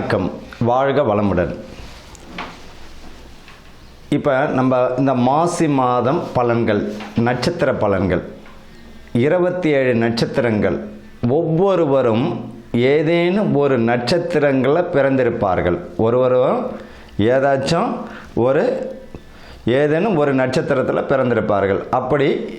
வணக்கம். வாழ்க வளமுடன். இப்போ நம்ம இந்த மாசி மாதம் பலன்கள் நட்சத்திர பலன்கள். இருபத்தி ஏழு நட்சத்திரங்கள். ஒவ்வொருவரும் ஏதேனும் ஒரு நட்சத்திரங்களில் பிறந்திருப்பார்கள். ஒருவரும் ஏதாச்சும் ஒரு ஏதேனும் ஒரு நட்சத்திரத்தில் பிறந்திருப்பார்கள். அப்படி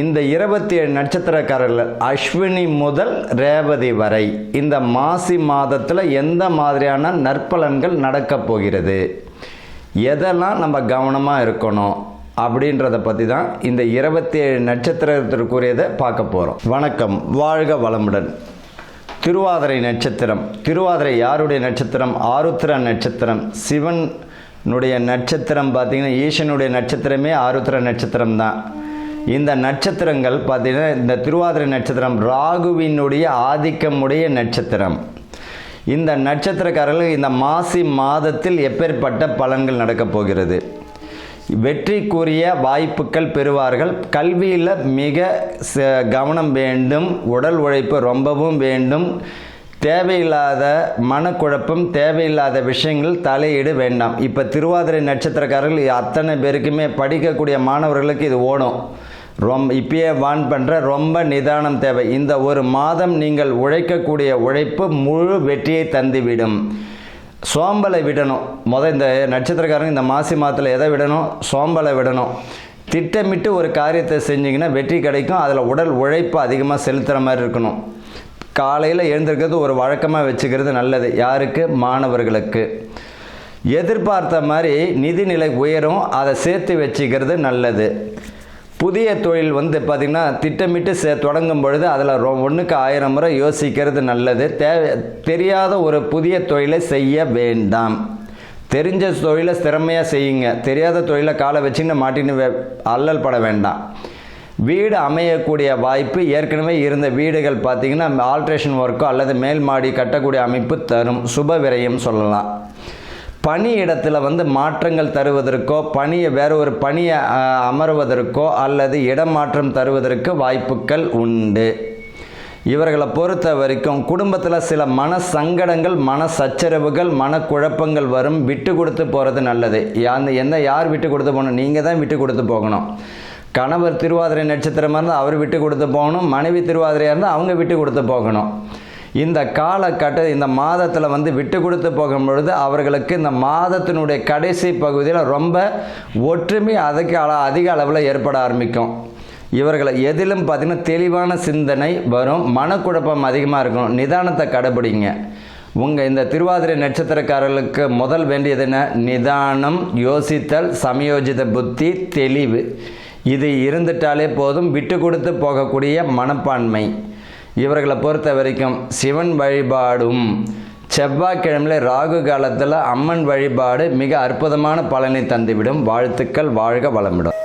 இந்த இருபத்தி ஏழு நட்சத்திரக்காரர்கள் அஸ்வினி முதல் ரேவதி வரை இந்த மாசி மாதத்தில் எந்த மாதிரியான நற்பலன்கள் நடக்கப் போகிறது? எதெல்லாம் நம்ம கவனமாக இருக்கணும்? அப்படின்றத பற்றி தான் இந்த இருபத்தி ஏழு நட்சத்திரத்திற்குரியதை பார்க்க போகிறோம் வணக்கம் வாழ்க வளமுடன். திருவாதிரை நட்சத்திரம். திருவாதிரை யாருடைய நட்சத்திரம்? ஆருத்ர நட்சத்திரம். சிவனுடைய நட்சத்திரம் பார்த்திங்கன்னா ஈசனுடைய நட்சத்திரமே ஆருத்ர நட்சத்திரம் தான் இந்த நட்சத்திரங்கள் பார்த்திங்கன்னா இந்த திருவாதிரை நட்சத்திரம் ராகுவினுடைய ஆதிக்கமுடைய நட்சத்திரம். இந்த நட்சத்திரக்காரர்கள் இந்த மாசி மாதத்தில் எப்பேற்பட்ட பலன்கள் நடக்கப் போகிறது? வெற்றிக்குரிய வாய்ப்புகள் பெறுவார்கள். கல்வியில் மிக ச- கவனம் வேண்டும். உடல் உழைப்பு ரொம்பவும் வேண்டும். தேவையில்லாத மனக்குழப்பம் தேவையில்லாத விஷயங்கள் தலையீடு வேண்டாம். இப்போ திருவாதிரை நட்சத்திரக்காரர்கள் அத்தனை பேருக்குமே படிக்கக்கூடிய மாணவர்களுக்கு இது ஓடும். ரொம் இப்பயே வான் பண்ணுற ரொம்ப நிதானம் தேவை. இந்த ஒரு மாதம் நீங்கள் உழைக்கக்கூடிய உழைப்பு முழு வெற்றியை தந்துவிடும். சோம்பலை விடணும். முத இந்த நட்சத்திரக்காரங்க இந்த மாசி மாதத்தில் எதை விடணும்? சோம்பலை விடணும். திட்டமிட்டு ஒரு காரியத்தை செஞ்சிங்கன்னா வெற்றி கிடைக்கும். அதில் உடல் உழைப்பு அதிகமாக செலுத்துகிற மாதிரி இருக்கணும். காலையில் எழுந்திருக்கிறது ஒரு வழக்கமாக வச்சுக்கிறது நல்லது. யாருக்கு? மாணவர்களுக்கு. எதிர்பார்த்த மாதிரி நிதிநிலை உயரும். அதை சேர்த்து வச்சுக்கிறது நல்லது. புதிய தொழில் வந்து பார்த்திங்கன்னா திட்டமிட்டு சே தொடங்கும் பொழுது அதில் ரொ ஒன்றுக்கு ஆயிரம் முறை யோசிக்கிறது நல்லது. தேவை தெரியாத ஒரு புதிய தொழிலை செய்ய வேண்டாம். தெரிஞ்ச தொழிலை திறமையாக செய்யுங்க. தெரியாத தொழிலை காலை வச்சுன்னு மாட்டின்னு அல்லல் பட வேண்டாம். வீடு அமையக்கூடிய வாய்ப்பு ஏற்கனவே இருந்த வீடுகள் பார்த்திங்கன்னா ஆல்ட்ரேஷன் ஒர்க்கோ அல்லது மேல் மாடி கட்டக்கூடிய அமைப்பு தரும். சுப விரயம் சொல்லலாம். பணி இடத்துல வந்து மாற்றங்கள் தருவதற்கோ பணியை வேற ஒரு பணியை அமர்வதற்கோ அல்லது இடமாற்றம் தருவதற்கு வாய்ப்புகள் உண்டு. இவர்களை பொறுத்த வரைக்கும் குடும்பத்தில் சில மன சங்கடங்கள் மன சச்சரவுகள் மனக்குழப்பங்கள் வரும். விட்டு கொடுத்து போகிறது நல்லது. அந்த என்ன யார் விட்டு கொடுத்து போகணும்? நீங்கள் தான் விட்டு கொடுத்து போகணும். கணவர் திருவாதிரை நட்சத்திரமாக இருந்தால் அவர் விட்டு கொடுத்து போகணும். மனைவி திருவாதிரையாக இருந்தால் அவங்க விட்டு கொடுத்து போகணும். இந்த காலகட்ட இந்த மாதத்தில் வந்து விட்டு கொடுத்து போகும் பொழுது அவர்களுக்கு இந்த மாதத்தினுடைய கடைசி பகுதியில் ரொம்ப ஒற்றுமை அதுக்கு அதிக அளவில் ஏற்பட ஆரம்பிக்கும். இவர்களை எதிலும் பார்த்திங்கன்னா தெளிவான சிந்தனை வரும் மனக்குழப்பம் அதிகமாக இருக்கணும் நிதானத்தை கடைபிடிங்க. உங்கள் இந்த திருவாதிரை நட்சத்திரக்காரர்களுக்கு முதல் வேண்டியது என்ன? நிதானம் யோசித்தல் சமயோஜித புத்தி தெளிவு. இது இருந்துட்டாலே போதும் விட்டு கொடுத்து போகக்கூடிய மனப்பான்மை. இவர்களை பொறுத்த வரைக்கும் சிவன் வழிபாடும் செவ்வாய்க்கிழமையில் ராகு காலத்தில் அம்மன் வழிபாடு மிக அற்புதமான பலனை தந்துவிடும். வாழ்த்துக்கள் வாழ்க வளமிடும்